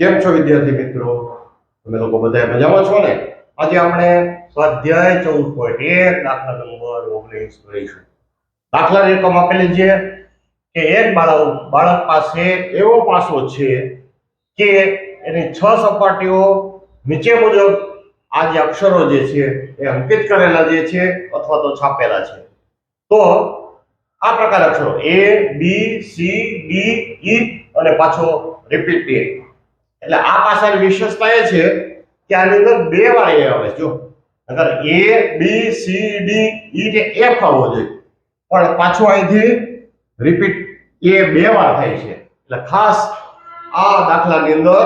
કેમ છો વિદ્યાર્થી મિત્રો? તમે લોકો બધા મજામાં છો ને? આજે આપણે સ્વાધ્યાય ચૌદ પોઈન્ટ એક, દાખલા નંબર ઓગણીસ કરીશું દાખલા રકમ આપેલી છે કે એક બાળક બાળક પાસે એવો પાસો છે કે એની છ સપાટીઓ નીચે મુજબ આ જે અક્ષરો જે છે એ અંકિત કરેલા જે છે અથવા તો છાપેલા છે. તો આ પ્રકાર અક્ષરો એ બી સી ડી ઈ અને પાછો રિપીટ એટલે આ પાસાની વિશેષતા એ છે કે આની અંદર બે વાર એ આવે જો અગર એ બી સી ડી ઈ કે એફ આવવો જોઈએ, પણ પાછું અહીંથી રિપીટ એ બે વાર થાય છે. એટલે ખાસ આ દાખલાની અંદર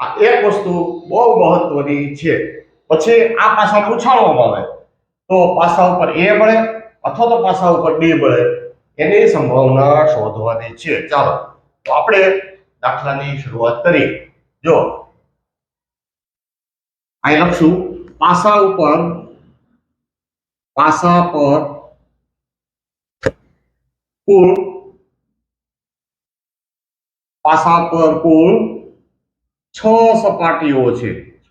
આ એક વસ્તુ બહુ મહત્વની છે. પછી આ પાસા ઉછાળવામાં આવે. તો પાસા ઉપર એ મળે અથવા તો પાસા ઉપર ડી મળે. એની સંભાવના શોધવાની છે. ચાલો, તો આપણે દાખલાની શરૂઆત કરી જો. અહીં લખશું પાસા ઉપર, પાસા પર કુલ, પાસા પર કુલ છ સપાટીઓ છે. છ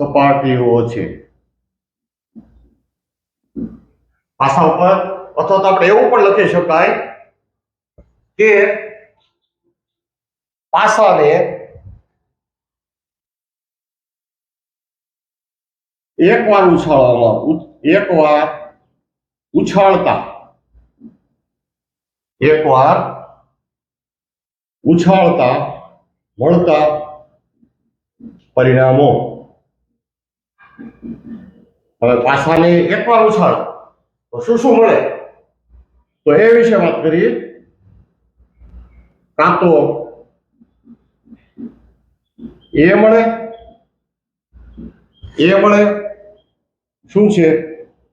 સપાટીઓ છે. પાસા ઉપર, અથવા તો આપણે એવું પણ લખી શકાય કે પાસાને એકવાર ઉછાળવામાં એકવાર ઉછાળતા. એકવાર ઉછાળતા મળતા પરિણામો. હવે પાસાને એકવાર ઉછાળો. તો શું શું મળે? તો એ વિશે વાત કરી કાં તો એ મળે એ મળે શું છે?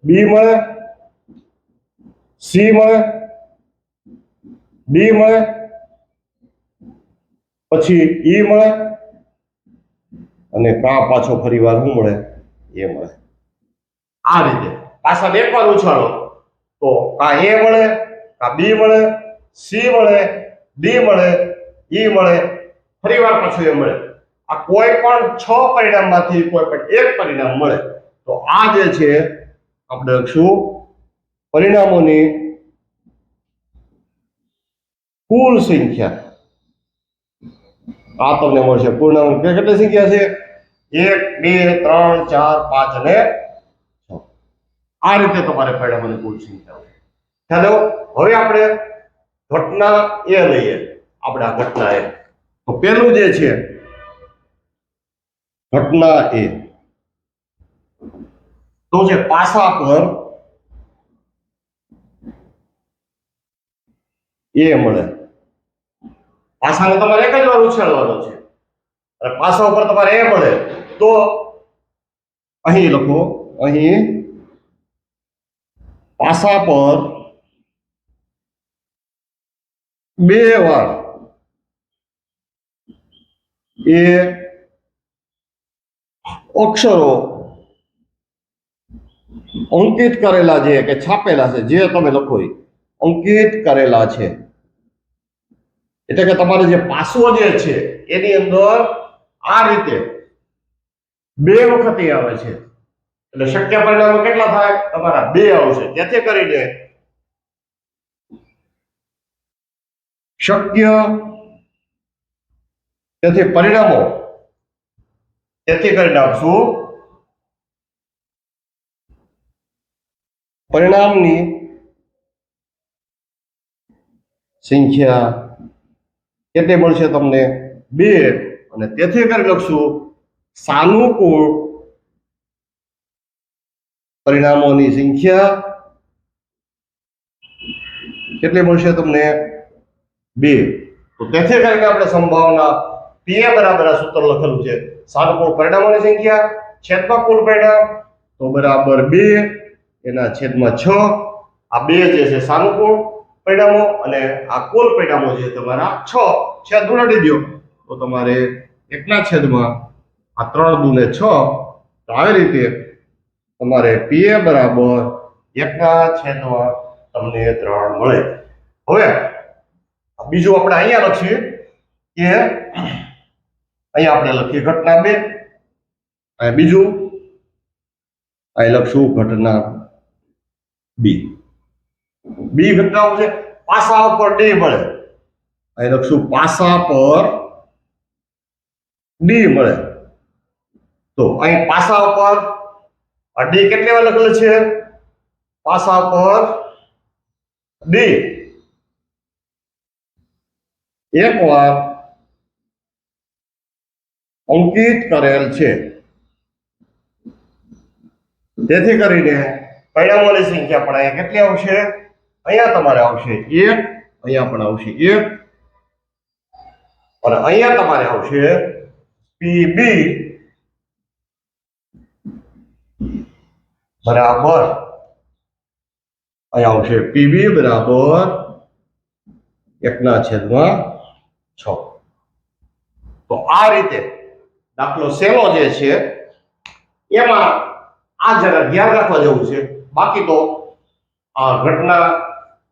બી મળે? સી મળે? ડી મળે? પછી ઈ મળે? અને કા પાછો ફરીવાર શું મળે? એ મળે. આ રીતે. પાછા બે વાર ઉછાળો તો કા એ મળે કા બી મળે સી મળે ડી મળે ઈ મળે ફરીવાર પાછું એ મળે. આ કોઈ પણ છ પરિણામમાંથી કોઈ પણ એક પરિણામ મળે. તો આ જે છે, આપણે લખશું, પરિણામોની કુલ સંખ્યા. આ તમને મળશે. પૂર્ણાંક કેટલી સંખ્યા છે? એક, બે, ત્રણ, ચાર, પાંચ અને છ. આ રીતે તમારે પરિણામોની કુલ સંખ્યા ચાલો, હવે આપણે ઘટના એ લઈએ. આપણે આ ઘટના એ. તો પેલું જે છે, ઘટના એ. તો છે પાસા પર એ મળે. પાસાને તમારે એક જ વાર ઉછેરવાનો છે. અને પાસા ઉપર તમારે એ મળે. તો અહીં લખો, અહીં પાસા પર બે વાર એ અક્ષરો અંકિત કરેલા છે કે છાપેલા છે, જે તમે લખો અંકિત કરેલા છે. એટલે કે તમારે જે પાસો જે છે, એની અંદર આ રીતે બે વખત આવે છે. એટલે શક્ય પરિણામો કેટલા થાય? તમારા બે આવશે. જેથી કરીને શક્ય તેથી પરિણામો તેથી કરીને આપશું પરિણામની સંખ્યા કેટલી મળશે તમને? બે. અને તેથી કરી લખશું, સાનુકૂળ પરિણામોની સંખ્યા કેટલી મળશે તમને? બે. તો તેથી કરીને આપણે સંભાવના પીએ બરાબર આ સૂત્ર લખેલું છે. સાનુકૂળ પરિણામોની સંખ્યા, છેદમાં કુલ પરિણામ, તો બરાબર બે. એના છેદમાં છ, આ બે જે છે સાનુકૂળ પરિણામો અને આ કુલ પરિણામો જે તમારા છ. છેદ ઉડાડી દો. તો તમારે એકના છેદમાં આ ત્રણ દુને છ, તો આવી રીતે તમારે પીએ બરાબર એકના છેદમાં તમને ત્રણ મળે. હવે બીજું આપણે અહીંયા લખીએ કે અહીંયા આપણે લખીએ ઘટના બે. અને બીજું અહીં લખશું ઘટના બી. બી ઘટનાઓ છે. પાસા ઉપર ડી મળે. અહીં લખશું, પાસા પર ડી મળે. તો અહીં પાસા ઉપર આ ડી કેટલી વાર લખેલ છે? પાસા પર ડી એક વાર અંકિત કરેલ છે. તેથી કરીને પરિણામોની સંખ્યા પણ અહીંયા કેટલી આવશે અહીંયા તમારે આવશે એક અહીંયા પણ આવશે એક અને અહીંયા તમારે આવશે પીબી બરાબર અહીંયા આવશે પીબી બરાબર એકના છેદમાં છ તો આ રીતે દાખલો સેલો જે છે, એમાં આ જરા ધ્યાન રાખવા જેવું છે. બાકી તો આ ઘટના,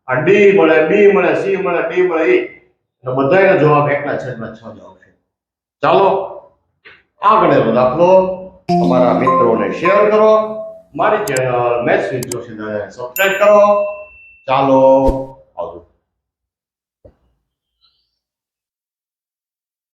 આ ડી મળે બી મળે સી મળે ડી મળે એ એટલે બધાયનો જવાબ એકના છેદમાં છ જવાબ છે ચાલો આગળનો દાખલો તમારા મિત્રોને શેર કરો. મારી channel maths with Joshi subscribe કરો. ચાલો.